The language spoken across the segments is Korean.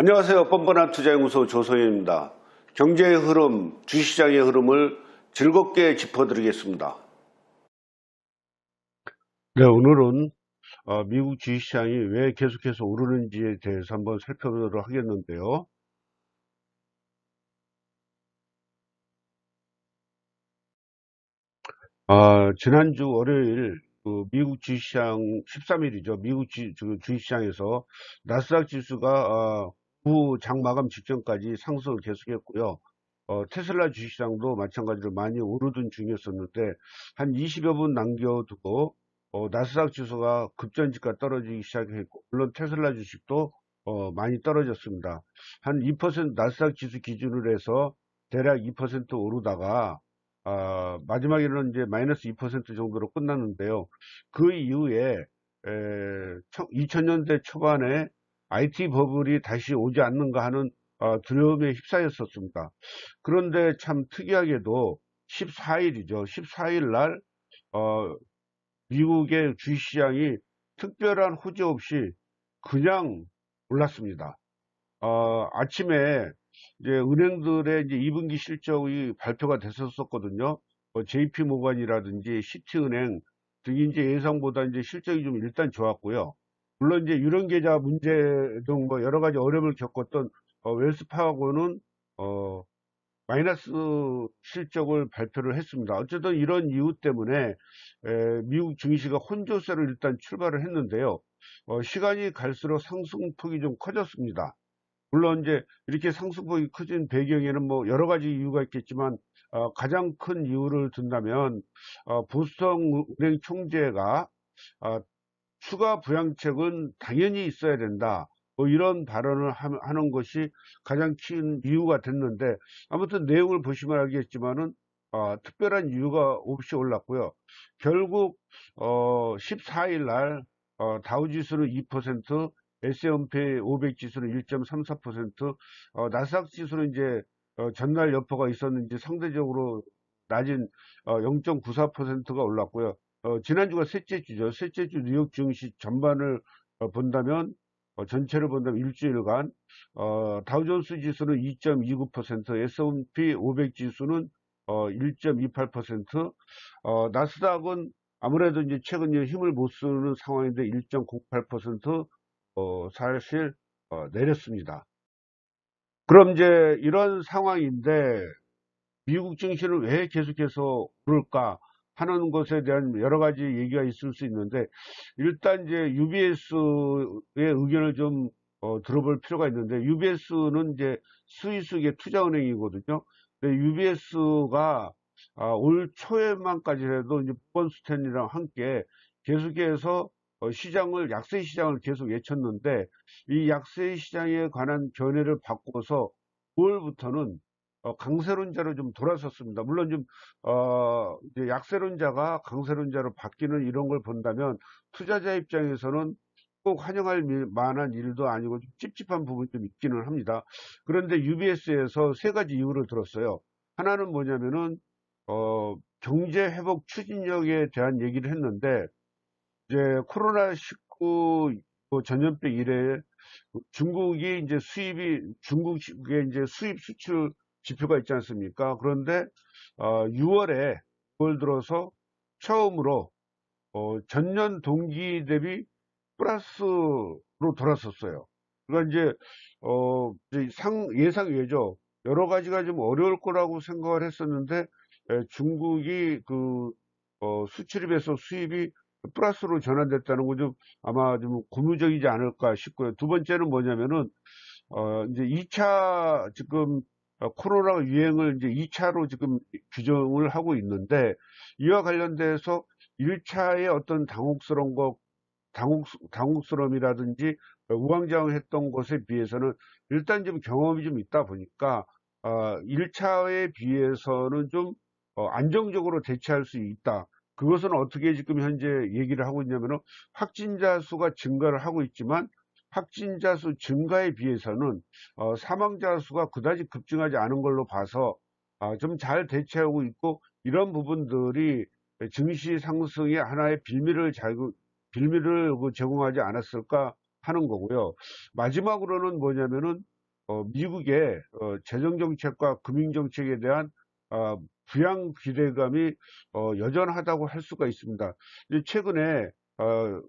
안녕하세요. 뻔뻔한 투자연구소 조성현입니다. 경제의 흐름, 주시장의 흐름을 즐겁게 짚어드리겠습니다. 네, 오늘은 어, 미국 주식시장이 왜 계속해서 오르는지에 대해서 한번 살펴보도록 하겠는데요. 아, 지난주 월요일 그 미국 주식시장 13일이죠. 미국 주, 주- 주식시장에서 나스닥 지수가 어, 후 장마감 직전까지 상승을 계속했고요. 어, 테슬라 주식시장도 마찬가지로 많이 오르던 중이었었는데 한 20여 분 남겨두고 어, 나스닥 지수가 급전지가 떨어지기 시작했고 물론 테슬라 주식도 어, 많이 떨어졌습니다. 한 2% 나스닥 지수 기준으로 해서 대략 2% 오르다가 아, 마지막에는 이제 마이너스 2% 정도로 끝났는데요. 그 이후에 에, 2000년대 초반에 IT 버블이 다시 오지 않는가 하는 어, 두려움에 휩싸였었습니다. 그런데 참 특이하게도 14일이죠. 14일 날 어, 미국의 주식시장이 특별한 호재 없이 그냥 올랐습니다. 어, 아침에 이제 은행들의 이제 2분기 실적이 발표가 됐었거든요. 뭐 JP 모건이라든지 시티은행 등이 이제 예상보다 이제 실적이 좀 일단 좋았고요. 물론 이제 유령 계좌 문제 등 뭐 여러 가지 어려움을 겪었던 어, 웰스파고는 어, 마이너스 실적을 발표를 했습니다. 어쨌든 이런 이유 때문에 에, 미국 증시가 혼조세를 일단 출발을 했는데요. 어, 시간이 갈수록 상승폭이 좀 커졌습니다. 물론 이제 이렇게 상승폭이 커진 배경에는 뭐 여러 가지 이유가 있겠지만 어, 가장 큰 이유를 든다면 어, 보스턴 은행 총재가 어, 추가 부양책은 당연히 있어야 된다. 뭐 이런 발언을 하- 하는 것이 가장 큰 이유가 됐는데 아무튼 내용을 보시면 알겠지만은 어, 특별한 이유가 없이 올랐고요. 결국 어, 14일 날 어, 다우지수는 2%, S&P 500 지수는 1.34%, 어, 나스닥 지수는 이제 어, 전날 여파가 있었는지 상대적으로 낮은 어, 0.94%가 올랐고요. 어, 지난주가 셋째 주죠. 셋째 주 뉴욕 증시 전반을 어, 본다면 어, 전체를 본다면 일주일간 어, 다우존스 지수는 2.29%, S&P 500 지수는 어, 1.28%, 어, 나스닥은 아무래도 이제 최근 에 힘을 못 쓰는 상황인데 1.08% 어, 사실 어, 내렸습니다. 그럼 이제 이런 상황인데 미국 증시는 왜 계속해서 오를까 하는 것에 대한 여러 가지 얘기가 있을 수 있는데 일단 이제 UBS의 의견을 좀 어, 들어볼 필요가 있는데 UBS는 이제 스위스계 투자은행이거든요. 근데 UBS가 아, 올 초에만까지 해도 이제 펀스텐이랑 함께 계속해서 어, 시장을 약세 시장을 계속 외쳤는데 이 약세 시장에 관한 견해를 바꿔서 9월부터는 어, 강세론자로 좀 돌아섰습니다. 물론 좀, 어, 약세론자가 강세론자로 바뀌는 이런 걸 본다면 투자자 입장에서는 꼭 환영할 미- 만한 일도 아니고 좀 찝찝한 부분이 좀 있기는 합니다. 그런데 UBS에서 세 가지 이유를 들었어요. 하나는 뭐냐면은, 어, 경제 회복 추진력에 대한 얘기를 했는데, 이제 코로나19 그 전염병 이래 중국이 이제 수입이 중국의 이제 수입 수출 지표가 있지 않습니까? 그런데 어, 6월에 6월 들어서 처음으로 어, 전년 동기 대비 플러스로 돌아섰어요. 그러니까 이제 어, 이제 상 예상 외죠. 여러 가지가 좀 어려울 거라고 생각을 했었는데 에, 중국이 그 어, 수출입에서 수입이 플러스로 전환됐다는 건 좀 아마 좀 고무적이지 않을까 싶고요. 두 번째는 뭐냐면은 어 이제 2차 지금 어, 코로나 유행을 이제 2차로 지금 규정을 하고 있는데 이와 관련돼서 1차의 어떤 당혹스러운 거 당혹 당혹스러움이라든지 우왕좌왕했던 것에 비해서는 일단 좀 경험이 좀 있다 보니까 어 1차에 비해서는 좀 어, 안정적으로 대처할 수 있다. 그것은 어떻게 지금 현재 얘기를 하고 있냐면은 확진자 수가 증가를 하고 있지만 확진자 수 증가에 비해서는 어, 사망자 수가 그다지 급증하지 않은 걸로 봐서 아, 좀잘 대처하고 있고 이런 부분들이 증시 상승의 하나의 빌미를 잘 빌미를 그 제공하지 않았을까 하는 거고요. 마지막으로는 뭐냐면은 어, 미국의 어, 재정정책과 금융정책에 대한 어, 부양 기대감이 어, 여전하다고 할 수가 있습니다. 최근에 어,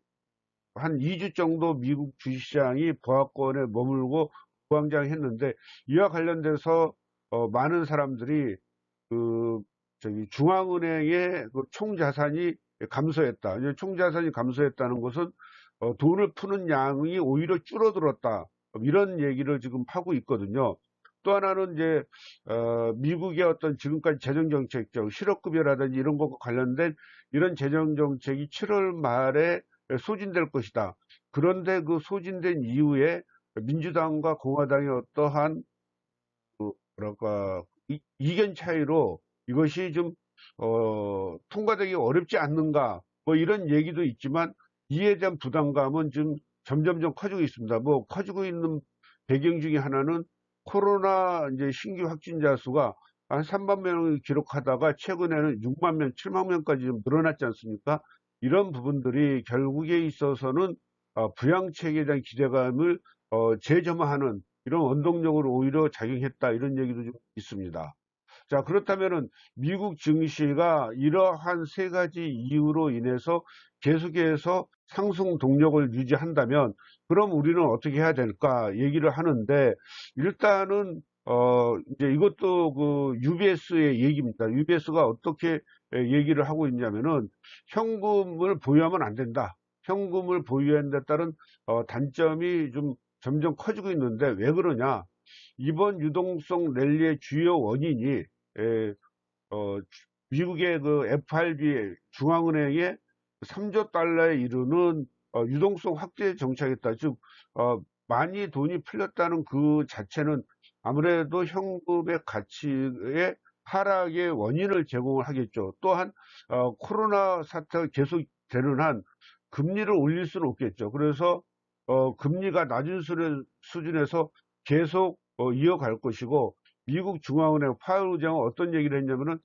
한 2주 정도 미국 주식시장이 보합권에 머물고 부황장했는데 이와 관련돼서 어, 많은 사람들이 그 저기 중앙은행의 그 총자산이 감소했다. 총자산이 감소했다는 것은 어, 돈을 푸는 양이 오히려 줄어들었다. 이런 얘기를 지금 하고 있거든요. 또 하나는 이제 어, 미국의 어떤 지금까지 재정 정책적 실업급여라든지 이런 것과 관련된 이런 재정 정책이 7월 말에 소진될 것이다. 그런데 그 소진된 이후에 민주당과 공화당의 어떠한 그 뭐랄까 이, 이견 차이로 이것이 좀 어, 통과되기 어렵지 않는가 뭐 이런 얘기도 있지만 이에 대한 부담감은 좀 점점점 커지고 있습니다. 뭐 커지고 있는 배경 중에 하나는 코로나 이제 신규 확진자 수가 한 3만 명을 기록하다가 최근에는 6만 명, 7만 명까지 좀 늘어났지 않습니까? 이런 부분들이 결국에 있어서는 어, 부양책에 대한 기대감을 어, 재점화하는 이런 원동력으로 오히려 작용했다 이런 얘기도 좀 있습니다. 자 그렇다면은 미국 증시가 이러한 세 가지 이유로 인해서 계속해서 상승 동력을 유지한다면 그럼 우리는 어떻게 해야 될까 얘기를 하는데 일단은 어 이제 이것도 그 UBS의 얘기입니다. UBS가 어떻게 얘기를 하고 있냐면은 현금을 보유하면 안 된다. 현금을 보유하는 데 따른 어 단점이 좀 점점 커지고 있는데 왜 그러냐? 이번 유동성 랠리의 주요 원인이 에, 어, 미국의 그 FRB 중앙은행의 3조 달러에 이르는 어, 유동성 확대 정책이다. 즉 어, 많이 돈이 풀렸다는 그 자체는 아무래도 현금의 가치의 하락의 원인을 제공을 하겠죠. 또한 어, 코로나 사태가 계속 되는 한 금리를 올릴 수는 없겠죠. 그래서 어, 금리가 낮은 수준에서 계속 어, 이어갈 것이고 미국 중앙은행 파월 의장은 어떤 얘기를 했냐면은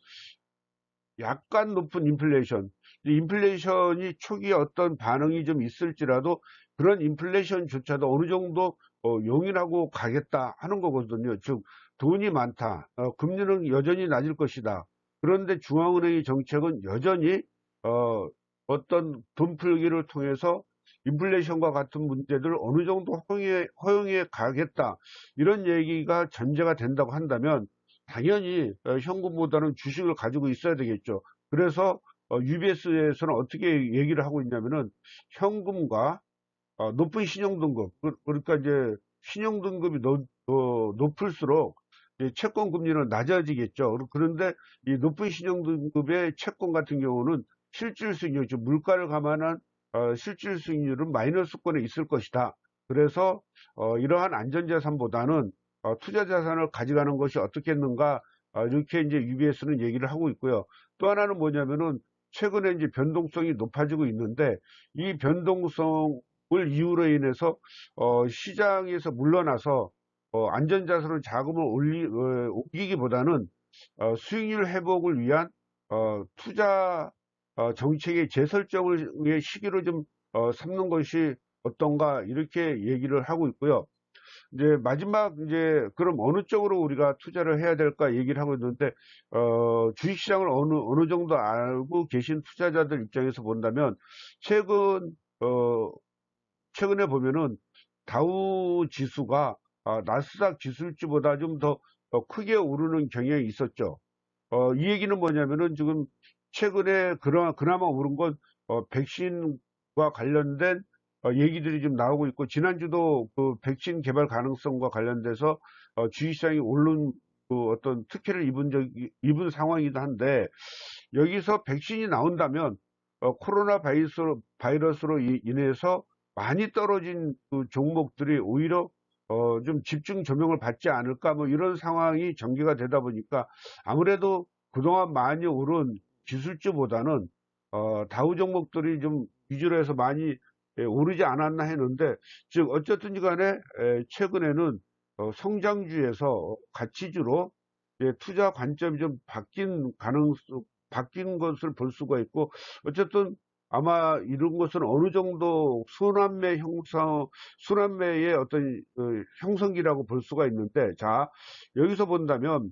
약간 높은 인플레이션, 인플레이션이 초기에 어떤 반응이 좀 있을지라도 그런 인플레이션조차도 어느 정도 어, 용인하고 가겠다 하는 거거든요. 즉 돈이 많다. 어, 금리는 여전히 낮을 것이다. 그런데 중앙은행의 정책은 여전히 어, 어떤 돈 풀기를 통해서 인플레이션과 같은 문제들을 어느 정도 허용해, 허용해 가겠다. 이런 얘기가 전제가 된다고 한다면 당연히 어, 현금보다는 주식을 가지고 있어야 되겠죠. 그래서 UBS에서는 어떻게 얘기를 하고 있냐면은 현금과 어, 높은 신용등급 그, 그러니까 이제 신용등급이 높을수록 채권 금리는 낮아지겠죠. 그런데 이 높은 신용등급의 채권 같은 경우는 실질 수익률, 즉 물가를 감안한 어, 실질 수익률은 마이너스권에 있을 것이다. 그래서 어, 이러한 안전자산보다는 어, 투자자산을 가져가는 것이 어떻겠는가 어, 이렇게 이제 UBS는 얘기를 하고 있고요. 또 하나는 뭐냐면은 최근에 이제 변동성이 높아지고 있는데 이 변동성을 이유로 인해서 어, 시장에서 물러나서 어, 안전자산으로 자금을 올리, 어, 옮기기보다는 어, 수익률 회복을 위한 어, 투자 어, 정책의 재설정을 위해 시기로 좀 어, 삼는 것이 어떤가 이렇게 얘기를 하고 있고요. 이제 마지막 이제 그럼 어느 쪽으로 우리가 투자를 해야 될까 얘기를 하고 있는데 어, 주식시장을 어느 어느 정도 알고 계신 투자자들 입장에서 본다면 최근 어, 최근에 보면은 다우 지수가 아, 나스닥 지수지보다 좀더 어, 크게 오르는 경향이 있었죠. 어, 이 얘기는 뭐냐면은 지금 최근에 그나마, 그나마 오른 건 어, 백신과 관련된 어, 얘기들이 좀 나오고 있고 지난주도 그 백신 개발 가능성과 관련돼서 어, 주식시장이 오른 그 어떤 특혜를 입은 적 입은 상황이기도 한데 여기서 백신이 나온다면 어, 코로나 바이러스로, 바이러스로 인해서 많이 떨어진 그 종목들이 오히려 어, 좀 집중 조명을 받지 않을까 뭐 이런 상황이 전개가 되다 보니까 아무래도 그동안 많이 오른 기술주보다는 어, 다우 종목들이 좀 위주로 해서 많이 예, 오르지 않았나 했는데 즉 어쨌든 간에 에, 최근에는 어, 성장주에서 가치주로 예, 투자 관점이 좀 바뀐 가능성 바뀐 것을 볼 수가 있고 어쨌든 아마 이런 것은 어느 정도 순환매 형성, 순환매의 어떤 어, 형성기라고 볼 수가 있는데, 자, 여기서 본다면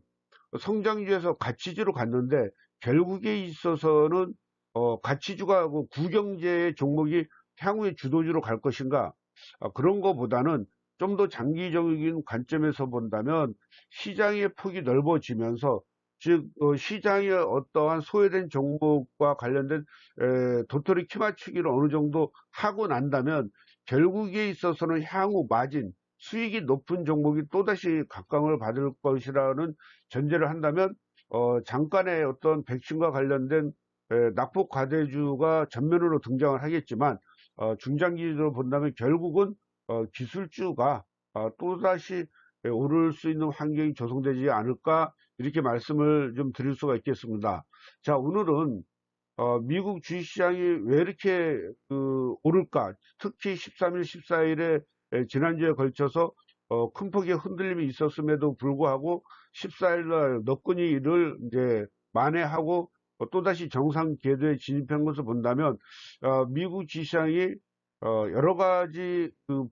성장주에서 가치주로 갔는데, 결국에 있어서는 어, 가치주가 그 구경제의 종목이 향후에 주도주로 갈 것인가? 아, 그런 것보다는 좀 더 장기적인 관점에서 본다면 시장의 폭이 넓어지면서 즉 어, 시장의 어떠한 소외된 종목과 관련된 에, 도토리 키 맞추기를 어느 정도 하고 난다면 결국에 있어서는 향후 마진 수익이 높은 종목이 또다시 각광을 받을 것이라는 전제를 한다면 어, 잠깐의 어떤 백신과 관련된 에, 낙폭 과대주가 전면으로 등장을 하겠지만 어, 중장기적으로 본다면 결국은 어, 기술주가 어, 또다시 에, 오를 수 있는 환경이 조성되지 않을까 이렇게 말씀을 좀 드릴 수가 있겠습니다. 자 오늘은 어, 미국 주식시장이 왜 이렇게 그, 오를까 특히 13일 14일에 지난주에 걸쳐서 어, 큰 폭의 흔들림이 있었음에도 불구하고 14일날 너끈이를 이제 만회하고 어, 또다시 정상 궤도에 진입한 것을 본다면 어, 미국 주시장이 어, 여러 가지 그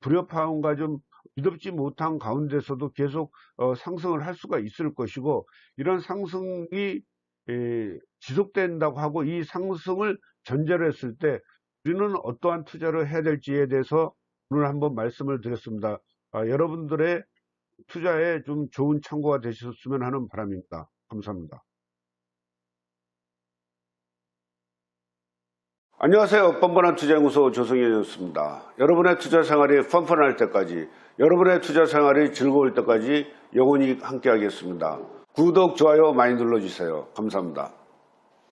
불협화음과 좀 미덥지 못한 가운데서도 계속 어, 상승을 할 수가 있을 것이고 이런 상승이 에, 지속된다고 하고 이 상승을 전제로 했을 때 우리는 어떠한 투자를 해야 될지에 대해서 오늘 한번 말씀을 드렸습니다. 아, 여러분들의 투자에 좀 좋은 참고가 되셨으면 하는 바람입니다. 감사합니다. 안녕하세요. 뻔뻔한 투자연구소 조성현이었습니다. 여러분의 투자 생활이 뻔뻔할 때까지, 여러분의 투자 생활이 즐거울 때까지 영원히 함께 하겠습니다. 구독, 좋아요 많이 눌러주세요. 감사합니다.